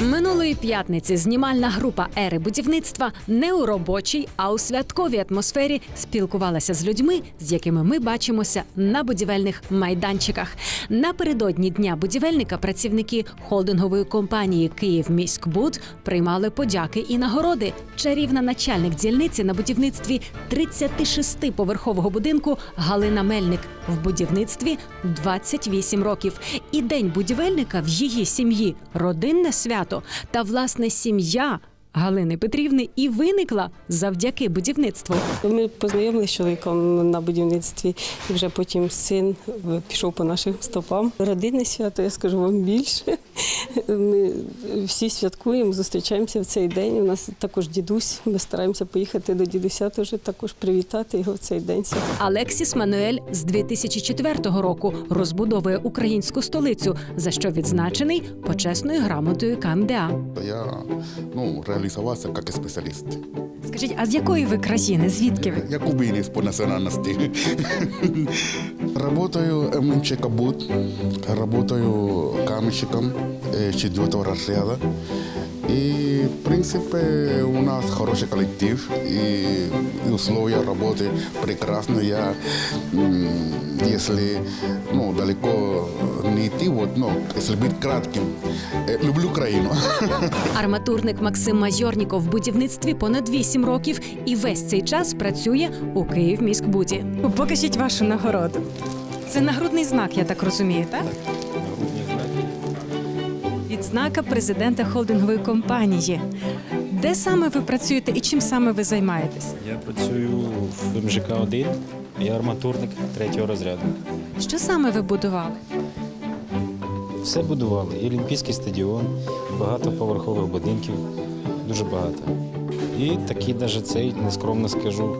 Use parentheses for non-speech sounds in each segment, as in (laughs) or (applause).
Минулої п'ятниці знімальна група ери будівництва не у робочій, а у святковій атмосфері спілкувалася з людьми, з якими ми бачимося на будівельних майданчиках. Напередодні дня будівельника працівники холдингової компанії «Київміськбуд» приймали подяки і нагороди. Чарівна начальник дільниці на будівництві 36-поверхового будинку Галина Мельник в будівництві 28 років. І день будівельника в її сім'ї родинне свято. Та власне сім'я Галини Петрівни і виникла завдяки будівництву. Ми познайомилися з чоловіком на будівництві, і вже потім син пішов по нашим стопам. Родинне свято, я скажу вам більше. Ми всі святкуємо, зустрічаємося в цей день. У нас також дідусь. Ми стараємося поїхати до дідуся, теж також привітати його в цей день. Алексіс Мануель з 2004 року розбудовує українську столицю, за що відзначений почесною грамотою КМДА. Я ну, реалізувався як спеціаліст. Скажіть, а з якої ви країни? Звідки ви? Я кубинець по національності. Работаю ММЧ Кабут, работаю каменщиком э, четвертого разряда. И, в принципе, у нас хороший коллектив, и, и условия работы прекрасные. Я, м, если ну, далеко не идти, вот, ну, если быть кратким, э, люблю Украину. (laughs) Арматурник Максим Майорніков в будівництві понад 8 років і весь цей час працює у Київміськбуді. Покажіть вашу нагороду. Це нагрудний знак, я так розумію, так? Відзнака президента холдингової компанії. Де саме ви працюєте і чим саме ви займаєтесь? Я працюю в МЖК 1 я арматурник третього розряду. Що саме ви будували? Все будували. І Олімпійський стадіон, багатоповерхових будинків, дуже багато. І такий навіть цей, нескромно скажу,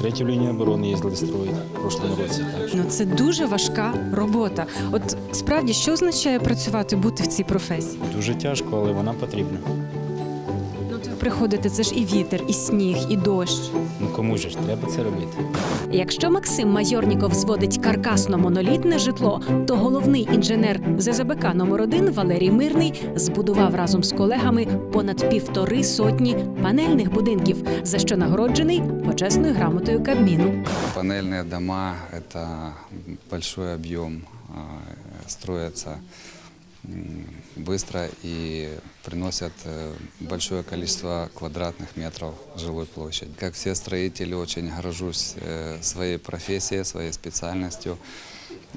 третю лінію оборони їздили строїти в прошлому році. Так. Ну це дуже важка робота. От справді, що означає працювати, бути в цій професії? Дуже тяжко, але вона потрібна Ну, ви приходите, це ж і вітер, і сніг, і дощ. Ну кому ж треба це робити? Якщо Максим Майорніков зводить каркасно-монолітне житло, то головний інженер ЗЗБК номер 1 Валерій Мирний збудував разом з колегами понад півтори сотні панельних будинків, за що нагороджений почесною грамотою Кабміну. Панельные дома – это большой объем, а, строятся м, быстро и приносят э, большое количество квадратных метров жилой площади. Как все строители, очень горжусь э, своей профессией, своей специальностью.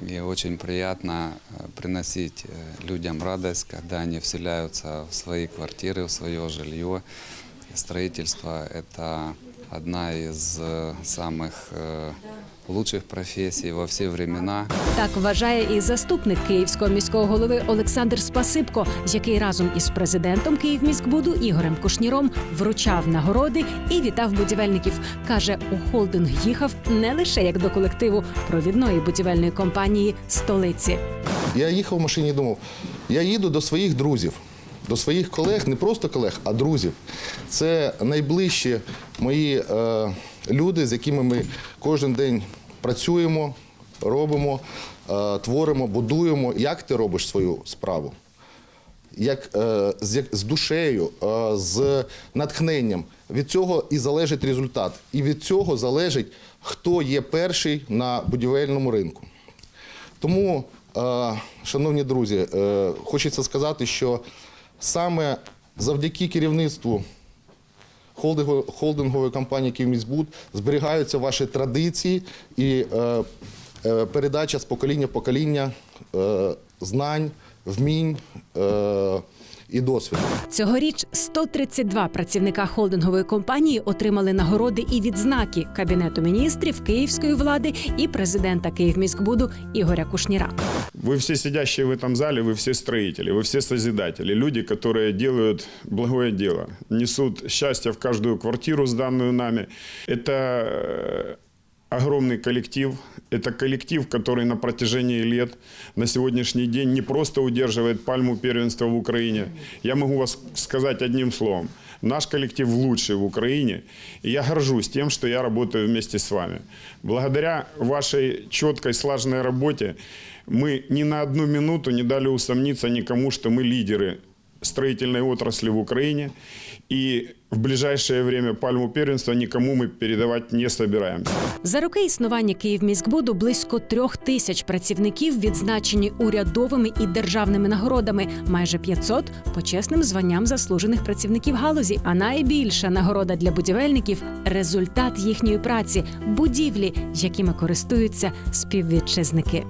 И очень приятно э, приносить э, людям радость, когда они вселяются в свои квартиры, в свое жилье. Строительство – это одна из э, самых э, лучших профессий во все времена. Так вважає і заступник київського міського голови Олександр Спасибко, який разом із президентом Київміськбуду Ігорем Кушніром вручав нагороди і вітав будівельників. каже, у холдинг їхав не лише як до колективу провідної будівельної компанії столиці. Я їхав в машині і думав, я їду до своїх друзів, до своїх колег, не просто колег, а друзів. Це найближчі мої е, люди, з якими ми кожен день працюємо, робимо, е, творимо, будуємо. Як ти робиш свою справу? Як, е, з, з душею, е, з натхненням. Від цього і залежить результат. І від цього залежить, хто є перший на будівельному ринку. Тому, е, шановні друзі, е, хочеться сказати, що саме завдяки керівництву холдингової компанії «Київміськбуд» зберігаються ваші традиції і е, е, передача з покоління в покоління е, знань, вмінь е, і досвіду. Цьогоріч 132 працівника холдингової компанії отримали нагороди і відзнаки Кабінету міністрів Київської влади і президента Київміськбуду Ігоря Кушніра. Вы все сидящие в этом зале, вы все строители, вы все созидатели, люди, которые делают благое дело, несут счастье в каждую квартиру, сданную нами. Это э, огромный коллектив, это коллектив, который на протяжении лет, на сегодняшний день не просто удерживает пальму первенства в Украине. Я могу вас сказать одним словом. Наш коллектив лучший в Украине, и я горжусь тем, что я работаю вместе с вами. Благодаря вашей четкой, слаженной работе мы ни на одну минуту не дали усомниться никому, что мы лидеры строительной отрасли в Украине. И в ближайшее время пальму первенства никому мы передавать не собираемся. За роки існування Київміськбуду близько трьох тисяч працівників відзначені урядовими і державними нагородами, майже 500 – почесним званням заслужених працівників галузі. А найбільша нагорода для будівельників результат їхньої праці будівлі, якими користуються співвітчизники.